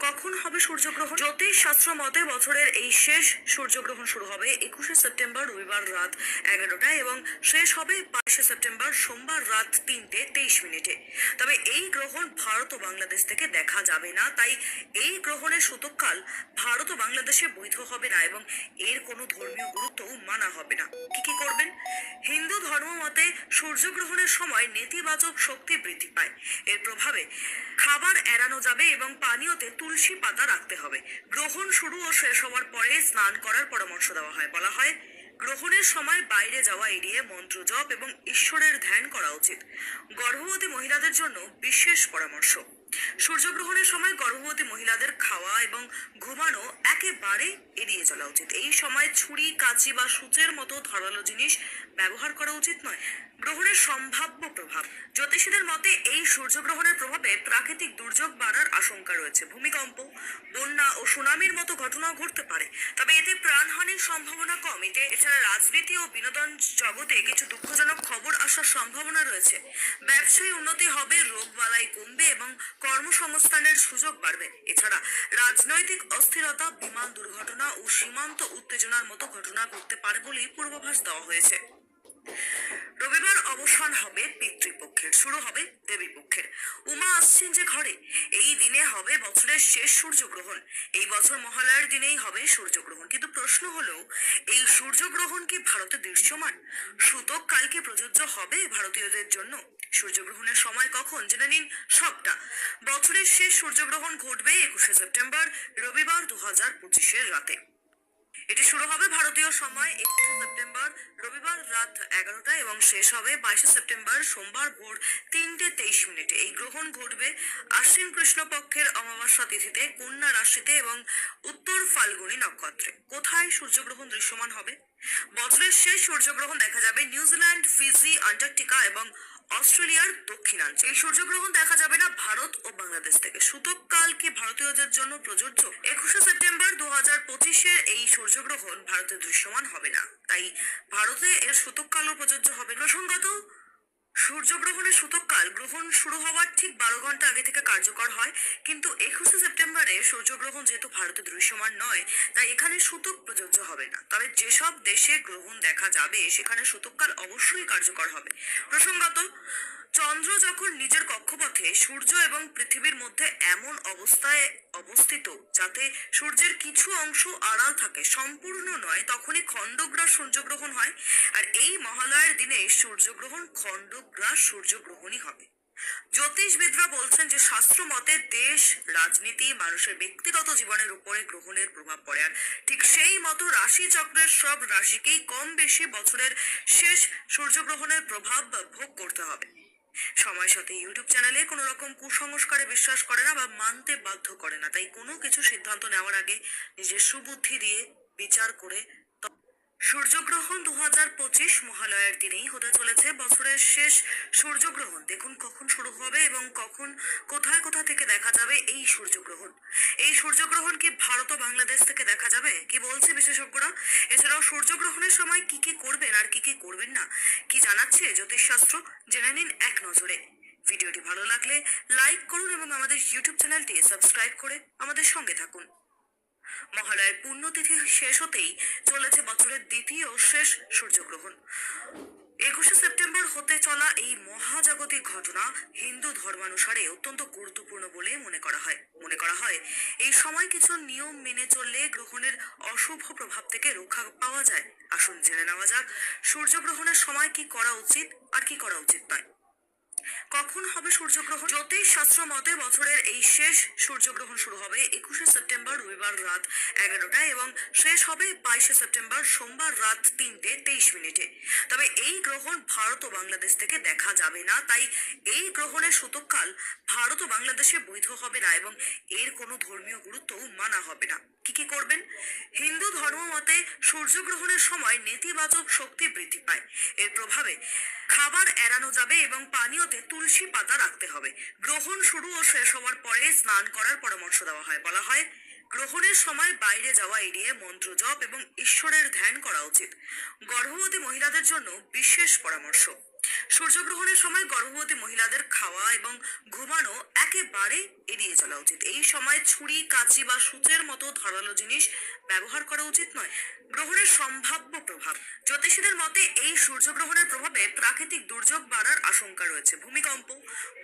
কখন হবে সূর্যগ্রহণ? জ্যোতিষ শাস্ত্র মতে বছরের এই শেষ সূর্যগ্রহণ শুরু হবে একুশে সেপ্টেম্বর রবিবার রাত এগারোটায় এবং শেষ হবে বাইশে সেপ্টেম্বর সোমবার রাত তিনটে তেইশ মিনিটে। তবে এই গ্রহণ ভারত ও বাংলাদেশ থেকে দেখা যাবে না, তাই এই গ্রহণের সূতককাল ভারত ও বাংলাদেশে বৈধ হবে না এবং এর কোনো ধর্মীয় গুরুত্বও মানা হবে না। কি কি করবেন? হিন্দু ধর্ম মতে সূর্যগ্রহণের সময় নেতিবাচক শক্তি বৃদ্ধি পায়। এর প্রভাবে খাবার এড়ানো যাবে এবং পানীয়তে তুলসী পাতা রাখতে হবে। গ্রহণ শুরু ও শেষ হওয়ার পরে স্নান করার পরামর্শ দেওয়া হয় বলা হয়। গ্রহণের সময় বাইরে যাওয়া এড়িয়ে মন্ত্র জপ এবং ঈশ্বরের ধ্যান করা উচিত। গর্ভবতী মহিলাদের জন্য বিশেষ পরামর্শ। সূর্যগ্রহণের সময় গর্ভবতী মহিলাদের খাওয়া এবং ঘুমানো একেবারে এড়িয়ে চলা উচিত। এই সময় ছুরি, কাঁচি বা সূচের মতো ধারালো জিনিস ব্যবহার করা উচিত নয়। গ্রহণের সম্ভাব্য প্রভাব। জ্যোতিষীদের মতে এই সূর্যগ্রহণের প্রভাবে প্রাকৃতিক দুর্যোগ বাড়ার আশঙ্কা রয়েছে। ভূমিকম্প, বন্যা ও সুনামির মতো ঘটনাও ঘটতে পারে। তবে এতে প্রাণহানির সম্ভাবনা কম। এতে এছাড়া রাজনীতি ও বিনোদন জগতে কিছু দুঃখজনক খবর আসার সম্ভাবনা রয়েছে। ব্যবসায়ী উন্নতি হবে রোগ বালাই কমবে এবং কর্মসংস্থানের সুযোগ বাড়বে। এছাড়া রাজনৈতিক অস্থিরতা, বিমান দুর্ঘটনা ও সীমান্ত উত্তেজনার মতো ঘটনা ঘটতে পারে বলেই পূর্বাভাস দেওয়া হয়েছে। রবিবার অবসান হবে পিতৃপক্ষের, শুরু হবে দেবী পক্ষের উমা আসছেন যে ঘরে, এই দিনে হবে বছরের শেষ সূর্যগ্রহণ। এই বছর মহালয়ার দিনেই হবে সূর্যগ্রহণ। কিন্তু প্রশ্ন হলো, এই সূর্যগ্রহণ কি ভারতে দৃশ্যমান? সূতক কালকে প্রযোজ্য হবে ভারতীয়দের জন্য? সূর্যগ্রহণের সময় কখন? জেনে নিন সবটা। বছরের শেষ সূর্যগ্রহণ ঘটবে একুশে সেপ্টেম্বর, রবিবার দু হাজার পঁচিশের রাতে। এটি শুরু হবে ভারতীয় সময় একুশে সেপ্টেম্বর, রবিবার রাত এগারোটা এবং শেষ হবে বাইশে সেপ্টেম্বর সোমবার ভোর তিনটে তেইশ মিনিটে। এই গ্রহণ ঘটবে আশ্বিন কৃষ্ণপক্ষের অমাবস্যা তিথিতে, কন্যা রাশিতে এবং উত্তর ফাল্গুনী নক্ষত্রে। কোথায় সূর্যগ্রহণ দৃশ্যমান হবে? বছরের শেষ সূর্যগ্রহণ দেখা যাবে নিউজিল্যান্ড, ফিজি, আন্টার্কটিকা এবং অস্ট্রেলিয়ার দক্ষিণাঞ্চল। এই সূর্যগ্রহণ দেখা যাবে না ভারত ও বাংলাদেশ থেকে। সূতক কাল কি ভারতীয়দের জন্য প্রযোজ্য। একুশে সেপ্টেম্বর দু হাজার পঁচিশের এই সূর্যগ্রহণ ভারতে দৃশ্যমান হবে না। তাই ভারতে এর সূতক কালও প্রযোজ্য হবে। প্রসঙ্গত সূর্যগ্রহণের সূতককাল গ্রহণ শুরু হওয়ার ঠিক বারো ঘণ্টা আগে থেকে কার্যকর হয়। কিন্তু একুশে সেপ্টেম্বরে সূর্যগ্রহণ যেহেতু ভারতে দৃশ্যমান নয়, তাই এখানে সূতক প্রযোজ্য হবে না। তবে যেসব দেশে গ্রহণ দেখা যাবে, সেখানে সূতককাল অবশ্যই কার্যকর হবে। প্রসঙ্গত, চন্দ্র যখন নিজের কক্ষপথে সূর্য এবং পৃথিবীর মধ্যে এমন অবস্থায় অবস্থিত যাতে সূর্যের কিছু অংশ আড়াল থাকে, সম্পূর্ণ নয়, তখনই খণ্ডগ্রাস সূর্যগ্রহণ হয়। আর এই মহালয়ার দিনে সূর্যগ্রহণ খণ্ডগ্রাস সূর্যগ্রহণই হবে। জ্যোতিষবিদরা বলছেন যে শাস্ত্র মতে দেশ, রাজনীতি, মানুষের ব্যক্তিগত জীবনের উপরে গ্রহণের প্রভাব পড়ে। আর ঠিক সেই মতো রাশি চক্রের সব রাশিকেই কম বেশি বছরের শেষ সূর্যগ্রহণের প্রভাব ভোগ করতে হবে। সময় সাথে ইউটিউব চ্যানেলে কোনো রকম কুসংস্কারে বিশ্বাস করে না বা মানতে বাধ্য করে না। তাই কোনো কিছু সিদ্ধান্ত নেওয়ার আগে নিজের সুবুদ্ধি দিয়ে বিচার করে সূর্যগ্রহণ দু হাজার পঁচিশ মহালয়ার দিনেই হতে চলেছে। বছরের শেষ সূর্যগ্রহণ। দেখুন কখন শুরু হবে এবং কখন কোথায় কোথা থেকে দেখা যাবে এই সূর্যগ্রহণ। এই সূর্যগ্রহণ কি ভারত ও বাংলাদেশ থেকে দেখা যাবে? কি বলছে বিশেষজ্ঞরা? এছাড়াও সূর্যগ্রহণের সময় কি কি করবেন আর কি কি করবেন না, কি জানাচ্ছে জ্যোতিষশাস্ত্র? জেনে নিন এক নজরে। ভিডিওটি ভালো লাগলে লাইক করুন এবং আমাদের ইউটিউব চ্যানেলটি সাবস্ক্রাইব করে আমাদের সঙ্গে থাকুন। মহালয়ের পুণ্যতিথি শেষ হতেই চলেছে বছরের দ্বিতীয় শেষ সূর্যগ্রহণ। একুশে সেপ্টেম্বর হতে চলা এই মহাজাগতিক ঘটনা হিন্দু ধর্মানুসারে অত্যন্ত গুরুত্বপূর্ণ বলে মনে করা হয়। মনে করা হয়, এই সময় কিছু নিয়ম মেনে চললে গ্রহণের অশুভ প্রভাব থেকে রক্ষা পাওয়া যায়। আসুন জেনে নেওয়া যাক, সূর্যগ্রহণের সময় কি করা উচিত আর কি করা উচিত নয়। কখন হবে সূর্যগ্রহণ? জ্যোতিষ শাস্ত্র মতে বছরের এই শেষ সূর্যগ্রহণ শুরু হবে একুশে সেপ্টেম্বর রবিবার রাত এগারোটায় এবং শেষ হবে বাইশে সেপ্টেম্বর সোমবার রাত তিনটে তেইশ মিনিটে। তবে এই গ্রহণ ভারত ও বাংলাদেশ থেকে দেখা যাবে না, তাই এই গ্রহণের সূতককাল ভারত ও বাংলাদেশে বৈধ হবে না এবং এর কোনো ধর্মীয় গুরুত্বও মানা হবে না। কি কি করবেন? হিন্দু ধর্ম মতে সূর্যগ্রহণের সময় নেতিবাচক শক্তি বৃদ্ধি পায়। এর প্রভাবে খাবার এড়ানো যাবে এবং পানীয়তে তুলসী পাতা রাখতে হবে। গ্রহণ শুরু ও শেষ হওয়ার পরে স্নান করার পরামর্শ দেওয়া হয় বলা হয়। গ্রহণের সময় বাইরে যাওয়া এড়িয়ে মন্ত্র জপ এবং ঈশ্বরের ধ্যান করা উচিত। গর্ভবতী মহিলাদের জন্য বিশেষ পরামর্শ। সূর্যগ্রহণের সময় গর্ভবতী মহিলাদের খাওয়া এবং ঘুমানো একেবারে এড়িয়ে চলা উচিত। এই সময় ছুরি, কাঁচি বা সূচের মতো ধারালো জিনিস ব্যবহার করা উচিত নয়। গ্রহণের সম্ভাব্য প্রভাব। জ্যোতিষীদের মতে এই সূর্যগ্রহণের প্রভাবে প্রাকৃতিক দুর্যোগ বাড়ার আশঙ্কা রয়েছে। ভূমিকম্প,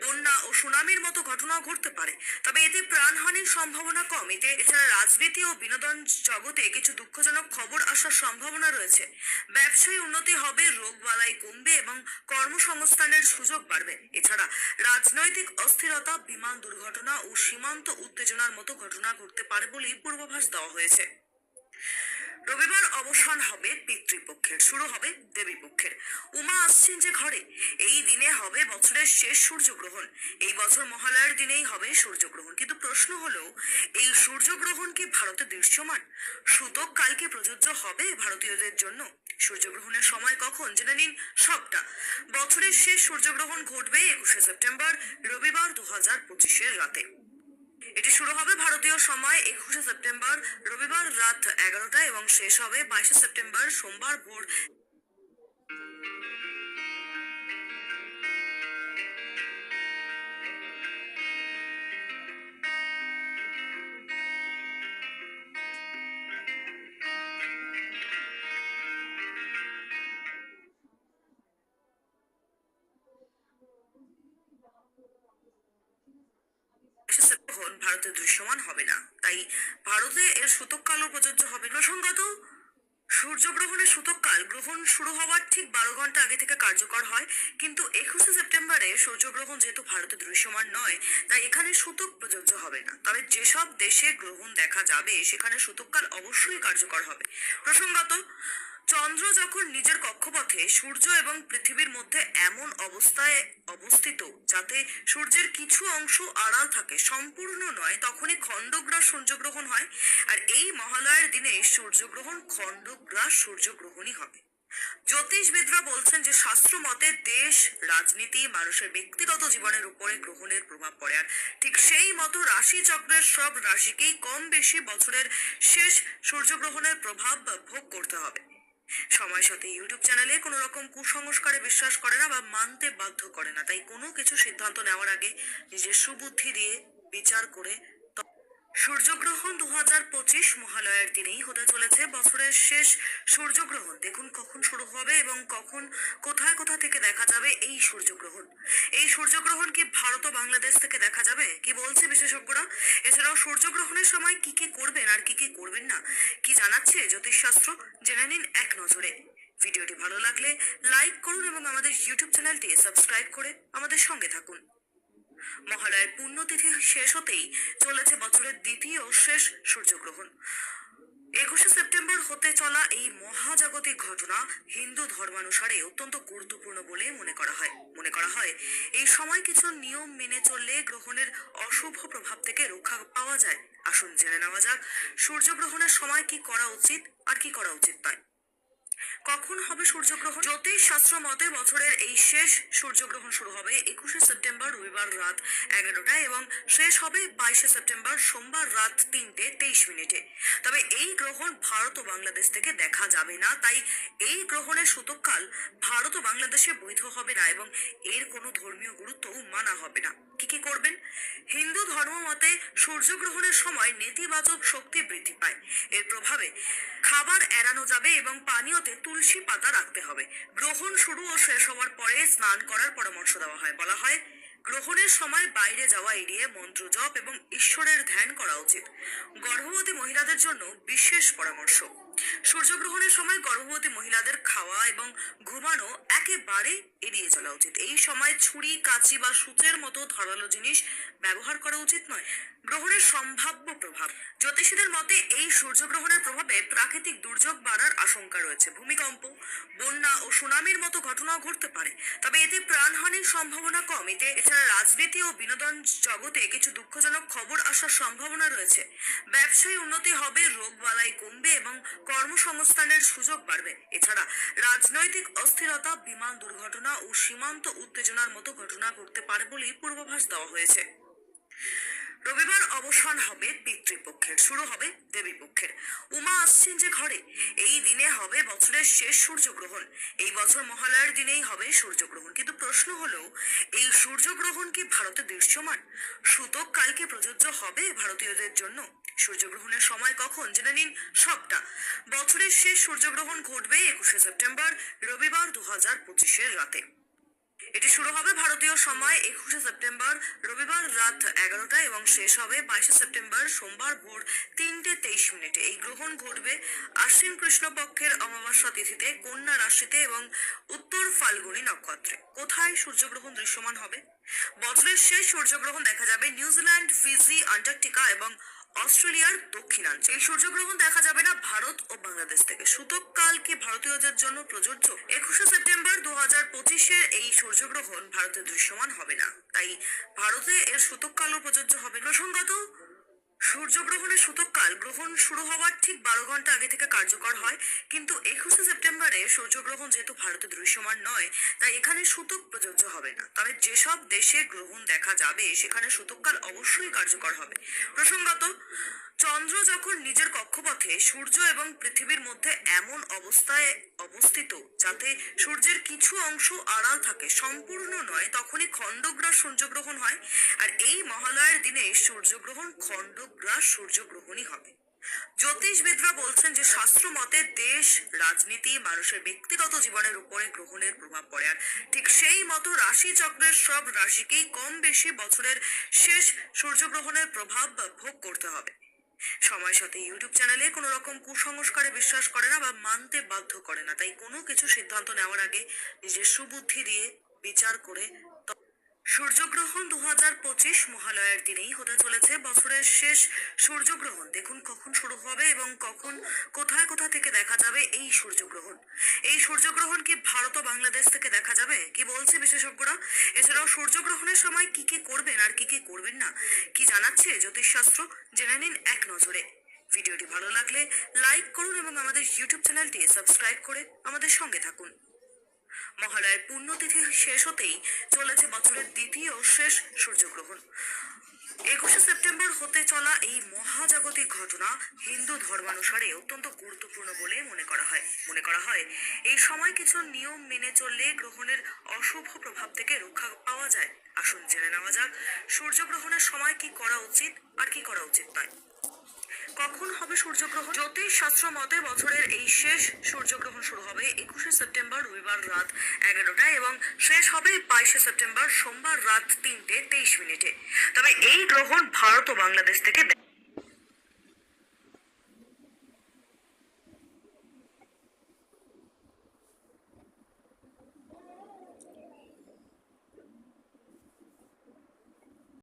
বন্যা ও সুনামির মতো ঘটনাও ঘটতে পারে। তবে এতে প্রাণহানির সম্ভাবনা কম। এতে এছাড়া রাজনীতি ও বিনোদন জগতে কিছু দুঃখজনক খবর আসার সম্ভাবনা রয়েছে। ব্যবসায়ী উন্নতি হবে রোগবালাই কমবে এবং কর্মসংস্থানের সুযোগ বাড়বে। এছাড়া রাজনৈতিক অস্থিরতা, বিমান দুর্ঘটনা ও সীমান্ত উত্তেজনার মতো ঘটনা ঘটতে পারে বলেই পূর্বাভাস দেওয়া হয়েছে। রবিবার অবসান হবে পিতৃপক্ষের, শুরু হবে দেবী পক্ষের উমা আসছেন যে ঘরে, এই দিনে হবে বছরের শেষ সূর্যগ্রহণ। এই বছর মহালয়ার দিনেই হবে সূর্যগ্রহণ। কিন্তু প্রশ্ন হলো, এই সূর্যগ্রহণ কি ভারতে দৃশ্যমান? সূতক কালকে প্রযোজ্য হবে ভারতীয়দের জন্য? সূর্যগ্রহণের সময় কখন? জেনে নিন সবটা। বছরের শেষ সূর্যগ্রহণ ঘটবে একুশে সেপ্টেম্বর, রবিবার দু হাজার পঁচিশের রাতে। এটি শুরু হবে ভারতীয় সময় একুশে সেপ্টেম্বর, রবিবার রাত এগারোটায় এবং শেষ হবে বাইশে সেপ্টেম্বর সোমবার ভোর ভারতে দৃশ্যমান হবে না। তাই ভারতে এর সূতককালও প্রযোজ্য হবে প্রসঙ্গত সূর্যগ্রহণের সূতককাল গ্রহণ শুরু হওয়ার ঠিক বারো ঘণ্টা আগে থেকে কার্যকর হয়। কিন্তু একুশে সেপ্টেম্বরে সূর্যগ্রহণ যেহেতু ভারতে দৃশ্যমান নয়, তাই এখানে সূতক প্রযোজ্য হবে না। তবে যেসব দেশে গ্রহণ দেখা যাবে, সেখানে সূতককাল অবশ্যই কার্যকর হবে। প্রসঙ্গত চন্দ্র যখন নিজের কক্ষপথে সূর্য এবং পৃথিবীর মধ্যে এমন অবস্থায় অবস্থিত যাতে সূর্যের কিছু অংশ আড়াল থাকে, সম্পূর্ণ নয়, তখনই খণ্ডগ্রাস সূর্যগ্রহণ হয়। আর এই মহালয়ার দিনে সূর্যগ্রহণ খণ্ডগ্রাস সূর্যগ্রহণই হবে। জ্যোতিষবিদরা বলছেন যে শাস্ত্র মতে দেশ, রাজনীতি, মানুষের ব্যক্তিগত জীবনের উপরে গ্রহণের প্রভাব পড়ে। আর ঠিক সেই মতো রাশি চক্রের সব রাশিকেই কম বেশি বছরের শেষ সূর্যগ্রহণের প্রভাব ভোগ করতে হবে। সময় সাথে ইউটিউব চ্যানেলে কোনো রকম কুসংস্কারে বিশ্বাস করে না বা মানতে বাধ্য করে না। তাই কোনো কিছু সিদ্ধান্ত নেওয়ার আগে নিজের সুবুদ্ধি দিয়ে বিচার করে সূর্যগ্রহণ দু হাজার পঁচিশ মহালয়ার দিনেই হতে চলেছে। বছরের শেষ সূর্যগ্রহণ। দেখুন কখন শুরু হবে এবং কখন কোথায় কোথা থেকে দেখা যাবে এই সূর্যগ্রহণ। এই সূর্যগ্রহণ কি ভারত ও বাংলাদেশ থেকে দেখা যাবে? কি বলছে বিশেষজ্ঞরা? এছাড়াও সূর্যগ্রহণের সময় কি কি করবেন আর কি কি করবেন না? কি জানাচ্ছে জ্যোতিষশাস্ত্র? জেনে নিন এক নজরে। ভিডিওটি ভালো লাগলে লাইক করুন এবং আমাদের ইউটিউব চ্যানেলটি সাবস্ক্রাইব করে আমাদের সঙ্গে থাকুন। মহালয়ের পুণ্যতিথি শেষ হতেই চলেছে বছরের দ্বিতীয় শেষ সূর্যগ্রহণ। একুশে সেপ্টেম্বর হতে চলা এই মহাজাগতিক ঘটনা হিন্দু ধর্মানুসারে অত্যন্ত গুরুত্বপূর্ণ বলে মনে করা হয়। মনে করা হয়, এই সময় কিছু নিয়ম মেনে চললে গ্রহণের অশুভ প্রভাব থেকে রক্ষা পাওয়া যায়। আসুন জেনে নেওয়া যাক, সূর্যগ্রহণের সময় কি করা উচিত আর কি করা উচিত নয়। কখন হবে সূর্যগ্রহণ? জ্যোতিষ শাস্ত্র মতে বছরের এই শেষ সূর্যগ্রহণ শুরু হবে একুশে সেপ্টেম্বর রবিবার রাত এগারোটায় এবং শেষ হবে বাইশে সেপ্টেম্বর সোমবার রাত তিনটে তেইশ মিনিটে। তবে এই গ্রহণ ভারত ও বাংলাদেশ থেকে দেখা যাবে না, তাই এই গ্রহণের সূতককাল ভারত ও বাংলাদেশে বৈধ হবে না এবং এর কোনো ধর্মীয় গুরুত্বও মানা হবে না। কি কি করবেন? হিন্দু ধর্ম মতে সূর্যগ্রহণের সময় নেতিবাচক শক্তি বৃদ্ধি পায়। এর প্রভাবে খাবার এড়ানো যাবে এবং পানীয়তে তুলসী পাতা রাখতে হবে। গ্রহণ শুরু ও শেষ হওয়ার পরে স্নান করার পরামর্শ দেওয়া হয় বলা হয়। গ্রহণের সময় বাইরে যাওয়া এড়িয়ে মন্ত্র জপ এবং ঈশ্বরের ধ্যান করা উচিত। গর্ভবতী মহিলাদের জন্য বিশেষ পরামর্শ। সূর্যগ্রহণের সময় গর্ভবতী মহিলাদের খাওয়া এবং ঘুমানো একেবারে এড়িয়ে চলা উচিত। এই সময় ছুরি, কাঁচি বা সূচের মতো ধারালো জিনিস ব্যবহার করা উচিত নয়। গ্রহণের সম্ভাব্য প্রভাব। জ্যোতিষীদের মতে এই সূর্যগ্রহণের প্রভাবে প্রাকৃতিক দুর্যোগ বাড়ার আশঙ্কা রয়েছে। ভূমিকম্প, বন্যা ও সুনামির মতো ঘটনাও ঘটতে পারে। তবে এতে প্রাণহানির সম্ভাবনা কম। এতে এছাড়া রাজনীতি ও বিনোদন জগতে কিছু দুঃখজনক খবর আসার সম্ভাবনা রয়েছে। ব্যবসায়ী উন্নতি হবে, রোগবালাই কমবে এবং কর্মসংস্থানের সুযোগ বাড়বে। এছাড়া রাজনৈতিক অস্থিরতা, বিমান দুর্ঘটনা ও সীমান্ত উত্তেজনার মতো ঘটনা ঘটতে পারে বলেই পূর্বাভাস দেওয়া হয়েছে। হবে পিতৃপক্ষের শুরু হবে দেবী পক্ষের। উমা আসছেন যে ঘরে, এই দিনে হবে বছরের শেষ সূর্যগ্রহণ। এই বছর মহালয়ার দিনেই হবে সূর্যগ্রহণ। কিন্তু প্রশ্ন হলো, এই সূর্যগ্রহণ কি ভারতে দৃশ্যমান? সূতক কালকে প্রযোজ্য হবে ভারতীয়দের জন্য? সূর্যগ্রহণের সময় কখন? জেনে নিন সবটা। বছরের শেষ সূর্যগ্রহণ ঘটবে একুশে সেপ্টেম্বর, রবিবার দু হাজার পঁচিশের রাতে। এটি শুরু হবে ভারতীয় সময় একুশে সেপ্টেম্বর রবিবার রাত এগারোটা এবং শেষ হবে বাইশে সেপ্টেম্বর সোমবার ভোর তিনটে তেইশ মিনিটে। এই গ্রহণ ঘটবে আশ্বিন কৃষ্ণপক্ষের অমাবস্যা তিথিতে, কন্যা রাশিতে এবং উত্তর ফাল্গুনী নক্ষত্রে। কোথায় সূর্যগ্রহণ দৃশ্যমান হবে? বছরের শেষ সূর্যগ্রহণ দেখা যাবে নিউজিল্যান্ড, ফিজি, আন্টার্কটিকা এবং অস্ট্রেলিয়ার দক্ষিণাঞ্চল। এই সূর্যগ্রহণ দেখা যাবে না ভারত ও বাংলাদেশ থেকে। সূতক কাল কি ভারতীয়দের জন্য প্রযোজ্য। একুশে সেপ্টেম্বর দু হাজার পঁচিশের এই সূর্যগ্রহণ ভারতে দৃশ্যমান হবে না। তাই ভারতে এর সূতক কালও প্রযোজ্য হবে প্রসঙ্গত সূর্যগ্রহণের সূতককাল গ্রহণ শুরু হওয়ার ঠিক বারো ঘণ্টা আগে থেকে কার্যকর হয়। কিন্তু একুশে সেপ্টেম্বরে সূর্যগ্রহণ যেহেতু ভারতে দৃশ্যমান নয়, তাই এখানে সূতক প্রযোজ্য হবে না। তবে যেসব দেশে গ্রহণ দেখা যাবে, সেখানে সূতককাল অবশ্যই কার্যকর হবে। প্রসঙ্গত, চন্দ্র যখন নিজের কক্ষপথে সূর্য এবং পৃথিবীর মধ্যে এমন অবস্থায় অবস্থিত যাতে সূর্যের কিছু অংশ আড়াল থাকে, সম্পূর্ণ নয়, তখনই খণ্ডগ্রাস সূর্যগ্রহণ হয়। আর এই মহালয়ার দিনে সূর্যগ্রহণ খণ্ডগ্রাস সূর্যগ্রহণই হবে। জ্যোতিষবিদরা বলছেন যে শাস্ত্র মতে দেশ, রাজনীতি, মানুষের ব্যক্তিগত জীবনের উপরে গ্রহণের প্রভাব পড়ে। আর ঠিক সেই মতো রাশি চক্রের সব রাশিকেই কম বেশি বছরের শেষ সূর্যগ্রহণের প্রভাব ভোগ করতে হবে। সময়ের সাথে ইউটিউব চ্যানেলে কোনো রকম কুসংস্কারে বিশ্বাস করে না বা মানতে বাধ্য করে না। তাই কোনো কিছু সিদ্ধান্ত নেওয়ার আগে নিজের সুবুদ্ধি দিয়ে বিচার করে সূর্যগ্রহণ দু হাজার পঁচিশ মহালয়ার দিনেই হতে চলেছে। বছরের শেষ সূর্যগ্রহণ। দেখুন কখন শুরু হবে এবং কখন কোথায় কোথা থেকে দেখা যাবে এই সূর্যগ্রহণ। এই সূর্যগ্রহণ কি ভারত ও বাংলাদেশ থেকে দেখা যাবে? কি বলছে বিশেষজ্ঞরা? এছাড়াও সূর্যগ্রহণের সময় কি কি করবেন আর কি কি করবেন না, কি জানাচ্ছে জ্যোতিষশাস্ত্র? জেনে নিন এক নজরে। ভিডিওটি ভালো লাগলে লাইক করুন এবং আমাদের ইউটিউব চ্যানেলটি সাবস্ক্রাইব করে আমাদের সঙ্গে থাকুন। মহালয়ের পুণ্যতিথি শেষ হতেই চলেছে বছরের দ্বিতীয় শেষ সূর্যগ্রহণ। একুশে সেপ্টেম্বর হতে চলা এই মহাজাগতিক ঘটনা হিন্দু ধর্মানুসারে অত্যন্ত গুরুত্বপূর্ণ বলে মনে করা হয়। মনে করা হয়, এই সময় কিছু নিয়ম মেনে চললে গ্রহণের অশুভ প্রভাব থেকে রক্ষা পাওয়া যায়। আসুন জেনে নেওয়া যাক, সূর্যগ্রহণের সময় কি করা উচিত আর কি করা উচিত নয়। কখন হবে সূর্যগ্রহণ? জ্যোতিষ শাস্ত্র মতে বছরের এই শেষ সূর্যগ্রহণ শুরু হবে একুশে সেপ্টেম্বর, রবিবার রাত এগারোটায় এবং শেষ হবে বাইশে সেপ্টেম্বর, সোমবার রাত তিনটে তেইশ মিনিটে। তবে এই গ্রহণ ভারত ও বাংলাদেশ থেকে